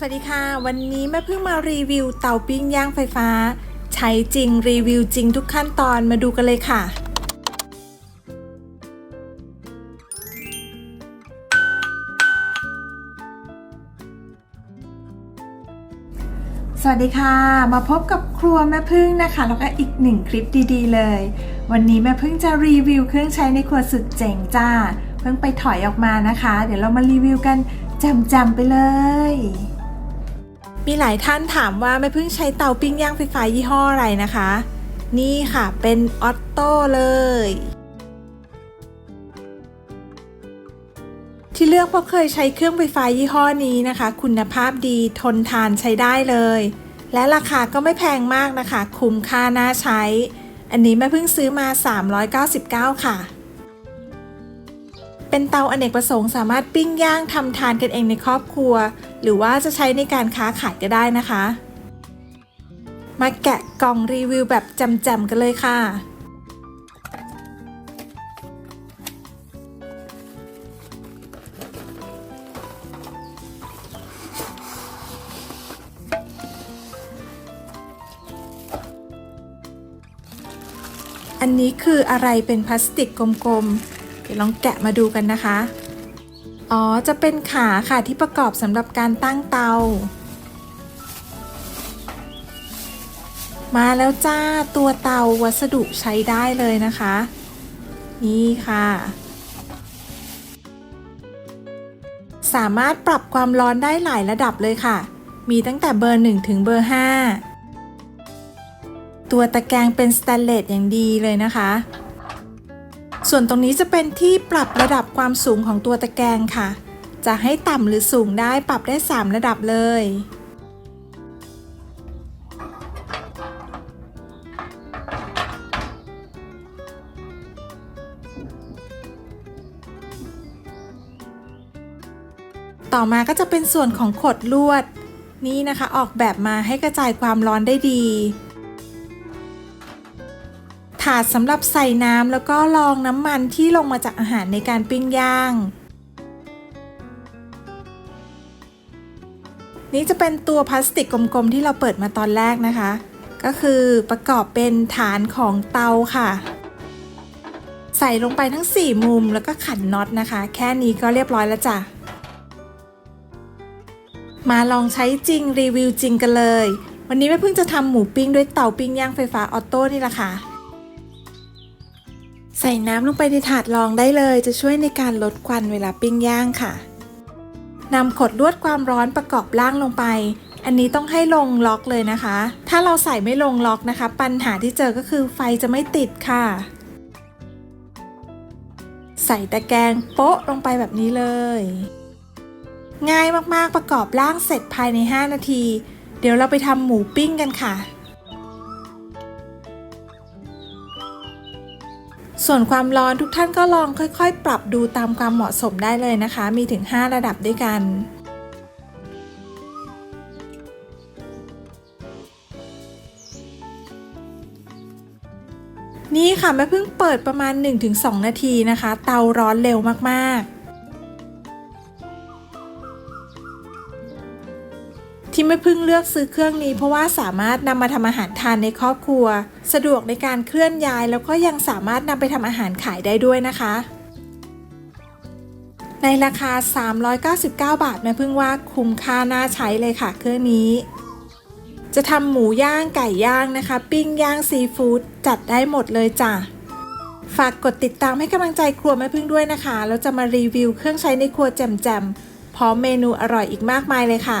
สวัสดีค่ะ วันนี้แม่เพิ่งมารีวิวเตาปิ้งย่างไฟฟ้า ใช้จริงรีวิวจริงทุกขั้นตอนมาดูกันเลยค่ะ สวัสดีค่ะ มาพบกับครัวแม่พึ่งนะคะ แล้วก็อีกหนึ่งคลิปดีๆเลย วันนี้แม่พึ่งจะรีวิวเครื่องใช้ในครัวสุดเจ๋งจ้า เพิ่งไปถอยออกมานะคะ เดี๋ยวเรามารีวิวกันจำๆไปเลย มีหลายท่านถามว่าแม่พึ่งใช้เตาปิ้งย่างไฟฟ้ายี่ห้ออะไรนะคะ นี่ค่ะเป็นออตโต้เลย ที่เลือกเพราะเคยใช้เครื่องไฟฟ้ายี่ห้อนี้นะคะ คุณภาพดีทนทานใช้ได้เลย และราคาก็ไม่แพงมากนะคะ คุ้มค่าน่าใช้ อันนี้แม่เพิ่งซื้อมา 399 ค่ะ เป็นเตาอเนกประสงค์สามารถปิ้งย่างทำทานกันเองในครอบครัว หรือว่าจะใช้ในการค้าขายก็ได้นะคะ มาแกะกล่องรีวิวแบบจำๆกันเลยค่ะอันนี้คืออะไรเป็นพลาสติกกลม ดี๋ยวลองแกะมาดูกันนะคะ อ๋อ จะเป็นขาค่ะที่ประกอบสำหรับการตั้งเตา มาแล้วจ้าตัวเตาวัสดุใช้ได้เลยนะคะ นี่ค่ะ สามารถปรับความร้อนได้หลายระดับเลยค่ะ มีตั้งแต่เบอร์ 1 ถึงเบอร์ 5 ตัวตะแกรงเป็นสแตนเลสอย่างดีเลยนะคะ ส่วนตรงนี้จะเป็นที่ปรับระดับความสูงของตัวตะแกรงค่ะ จะให้ต่ำหรือสูงได้ปรับได้ 3 ระดับเลย ต่อมาก็จะเป็นส่วนของขดลวด นี่นะคะออกแบบมาให้กระจายความร้อนได้ดี ถาดสำหรับใส่น้ำแล้วก็รองน้ำมันที่ลงมาจากอาหารในการปิ้งย่าง นี่จะเป็นตัวพลาสติกกลมๆที่เราเปิดมาตอนแรกนะคะ ก็คือประกอบเป็นฐานของเตาค่ะ ใส่ลงไปทั้ง 4 มุมแล้วก็ขันน็อตนะคะ แค่นี้ก็เรียบร้อยแล้วจ้ะมาลองใช้จริงรีวิวจริงกันเลย วันนี้แม่เพิ่งจะทำหมูปิ้งด้วยเตาปิ้งย่างไฟฟ้าออโต้นี่แหละค่ะ ใส่น้ำลงไปในถาดรองได้เลยจะช่วยในการลดควันเวลาปิ้งย่างค่ะนำขดลวดความร้อนประกอบล่างลงไป อันนี้ต้องให้ลงล็อกเลยนะคะ ถ้าเราใส่ไม่ลงล็อกนะคะ ปัญหาที่เจอก็คือไฟจะไม่ติดค่ะ ใส่ตะแกรงโป๊ะลงไปแบบนี้เลย ง่ายมากๆประกอบล่างเสร็จภายใน 5 นาที เดี๋ยวเราไปทำหมูปิ้งกันค่ะ ส่วนความร้อนทุกท่านก็ลองค่อยๆ ปรับดูตามความเหมาะสมได้เลยนะคะ มีถึง 5 ระดับด้วยกัน นี่ค่ะแม่เพิ่งเปิดประมาณ 1-2 นาทีนะคะ เตาร้อนเร็วมากๆ ที่ไม่พึ่งเลือกซื้อเครื่องนี้ เพราะว่าสามารถนำมาทำอาหารทานในครอบครัว สะดวกในการเคลื่อนย้าย แล้วก็ยังสามารถนำไปทำอาหารขายได้ด้วยนะคะ ในราคา 399 บาทแม่พึ่งว่าคุ้มค่าน่าใช้เลยค่ะ เครื่องนี้ จะทำหมูย่างไก่ย่างนะคะ ปิ้งย่างซีฟู้ดจัดได้หมดเลยจ้ะฝากกดติดตามให้กำลังใจครัวแม่พึ่งด้วยนะคะแล้วจะมารีวิวเครื่องใช้ในครัวแจ่มๆพร้อมเมนูอร่อยอีกมากมายเลยค่ะ